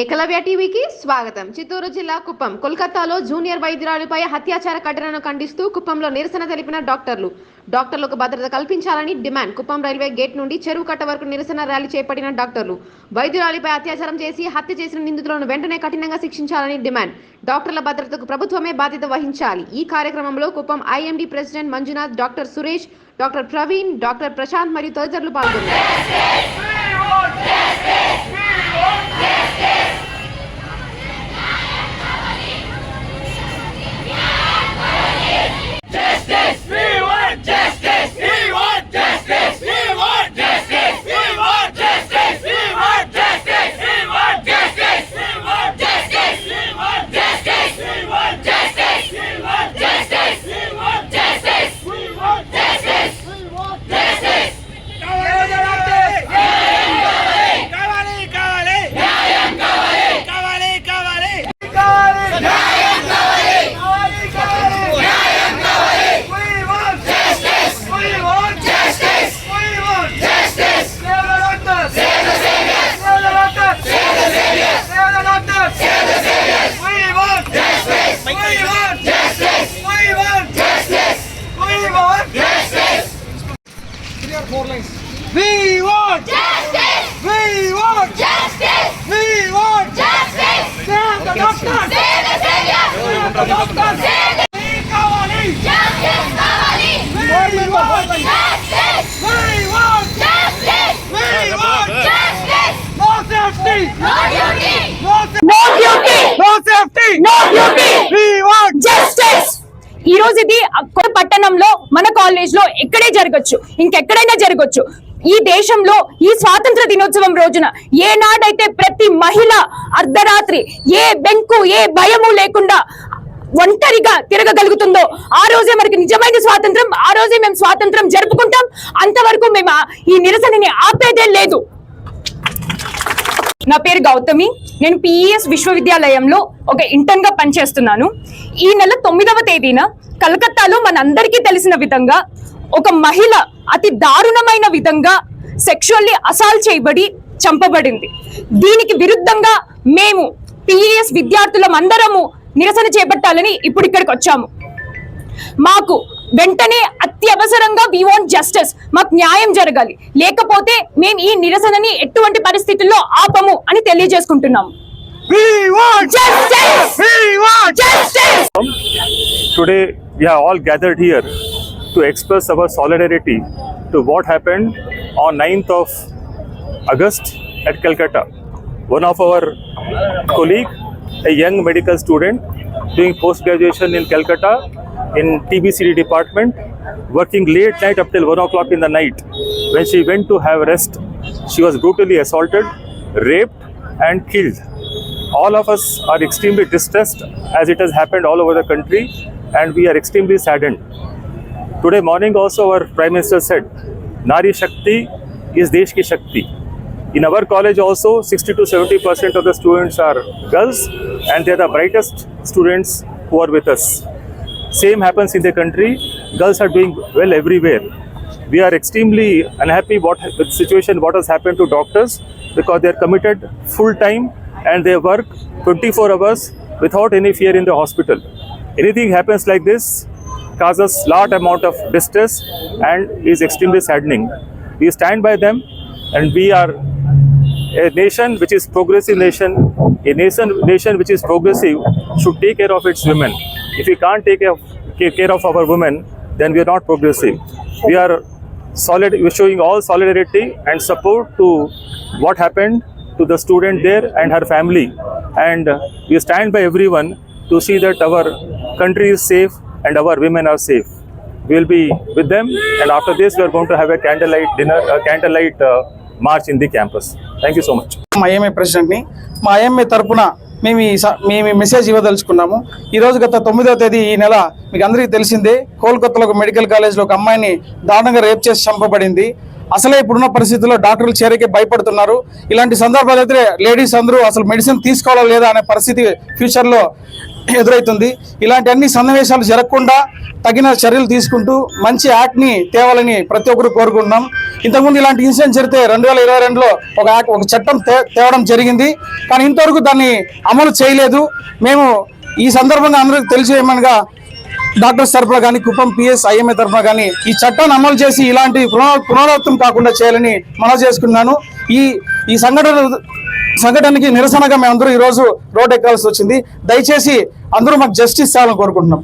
ఏకలవ్య టీవీకి స్వాగతం. చిత్తూరు జిల్లా కుప్పం కోల్కతాలో జూనియర్ వైద్యురాలిపై అత్యాచార ఘటనను ఖండిస్తూ కుప్పంలో నిరసన తెలిపిన డాక్టర్లు. డాక్టర్లకు భద్రత కల్పించాలని డిమాండ్. కుప్పం రైల్వే గేట్ నుండి చెరువు కట్ట వరకు నిరసన ర్యాలీ చేపట్టిన డాక్టర్లు. వైద్యురాలిపై అత్యాచారం చేసి హత్య చేసిన నిందితులను వెంటనే కఠినంగా శిక్షించాలని డిమాండ్. డాక్టర్ల భద్రతకు ప్రభుత్వమే బాధ్యత వహించాలి. ఈ కార్యక్రమంలో Kuppam IMD president Manjunath doctor Suresh doctor Praveen doctor Prashant మరియు తదితరులు పాల్గొన్నారు. We want Justice! We want Justice! We want Justice! Save the doctors! Save the savior! Save the doctors! Save the We కావాలి justice కావాలి! We want Justice! We want Justice! We want Justice! No safety! No duty! No duty No safety! No duty We want justice ఈ రోజు ఇది కొత్త పట్టణంలో మన కాలేజ్లో ఎక్కడే జరగచ్చు ఇంకెక్కడైనా జరగచ్చు ఈ దేశంలో ఈ స్వాతంత్ర దినోత్సవం రోజున ఏనాడైతే ప్రతి మహిళ అర్ధరాత్రి ఏ బెంకు ఏ భయము లేకుండా ఒంటరిగా తిరగగలుగుతుందో ఆ రోజే మనకి నిజమైన స్వాతంత్రం ఆ రోజే మేము స్వాతంత్రం జరుపుకుంటాం. అంతవరకు మేము ఆ- ఈ నిరసనని ఆపేదే లేదు. నా పేరు గౌతమి. నేను పిఈఎస్ విశ్వవిద్యాలయంలో ఒక ఇంటర్న్గా పనిచేస్తున్నాను. ఈ నెల తొమ్మిదవ తేదీన కలకత్తాలో మనందరికీ తెలిసిన విధంగా ఒక మహిళ అతి దారుణమైన విధంగా సెక్షువల్లీ అసాల్ట్ చేయబడి చంపబడింది. దీనికి విరుద్ధంగా మేము పిఈఎస్ విద్యార్థులం అందరము నిరసన చేపట్టాలని ఇప్పుడు ఇక్కడికి వచ్చాము. మాకు వెంటనే అత్యవసరంగా వి వాంట్ జస్టిస్ మాకు న్యాయం జరగాలి. లేకపోతే మేము ఈ నిరసనని ఎటువంటి పరిస్థితుల్లో ఆపము అని తెలియజేసుకుంటున్నాము. Justice! We are all gathered here. To express our solidarity to what happened on 9th of August at Calcutta. One of our colleague, a young medical student doing post-graduation in Calcutta in TBCD department, working late night up till 1 o'clock in the night. When she went to have rest, she was brutally assaulted, raped and killed all of us are extremely distressed as it has happened all over the country and we are extremely saddened. Today morning also our Prime Minister said, Nari Shakti is Desh ki Shakti. In our college also 60 to 70 percent of the students are girls and they are the brightest students who are with us. Same happens in the country. Girls are doing well everywhere. We are extremely unhappy what with the situation what has happened to doctors because they are committed full time and they work 24 hours without any fear in the hospital. Anything happens like this causes lot amount of distress and is extremely saddening. We stand by them and we are a nation which is progressive nation, a nation nation which is progressive should take care of its women. If we can't take care of, our women, then we are not progressive. We are solid. We are showing all solidarity and support to what happened to the student there and her family, and we stand by everyone to see that our country is safe and our women are safe. We will be with them, and after this, we are going to have a candlelight dinner, a candlelight uh, march in the campus. Thank you so much. మా IMA ప్రెసిడెంట్ని మా IMA తరపున మేము ఈ స- మేము ఈ message ఇవ్వదలుచుకున్నాము ఈ రోజు గత తొమ్మిదో తేదీ ఈ నెల మీకు అందరికీ తెలిసిందే కోల్కతాలో ఒక మెడికల్ కాలేజ్లో ఒక అమ్మాయిని దారుణంగా రేప్ చేసి చంపబడింది అసలే ఇప్పుడున్న పరిస్థితుల్లో డాక్టర్లు చేరికే భయపడుతున్నారు ఇలాంటి సందర్భాలు అయితే లేడీస్ అందరూ అసలు మెడిసిన్ తీసుకోవాలా లేదా అనే పరిస్థితి ఫ్యూచర్లో ఎదురవుతుంది ఇలాంటి అన్ని సన్నివేశాలు జరగకుండా తగిన చర్యలు తీసుకుంటూ మంచి యాక్ట్ని తేవాలని ప్రతి ఒక్కరు కోరుకుంటున్నాం. ఇంతకుముందు ఇలాంటి ఇన్సిడెంట్ జరిగితే రెండు వేల ఇరవై రెండులో ఒక యాక్ట్ ఒక చట్టం తే తేవడం జరిగింది. కానీ ఇంతవరకు దాన్ని అమలు చేయలేదు. మేము ఈ సందర్భంగా అందరికీ తెలియజేయమనగా డాక్టర్స్ తరఫున కానీ కుప్పం పిఎస్ ఐఎంఏ తరఫున కానీ ఈ చట్టాన్ని అమలు చేసి ఇలాంటి పునరావృతం కాకుండా చేయాలని మనవి చేసుకున్నాను ఈ ఈ సంఘటన సంఘటనకి నిరసనగా మేమందరూ ఈరోజు రోడ్ ఎక్కాల్సి వచ్చింది. దయచేసి అందరూ మాకు జస్టిస్ చేయాలని కోరుకుంటున్నాం.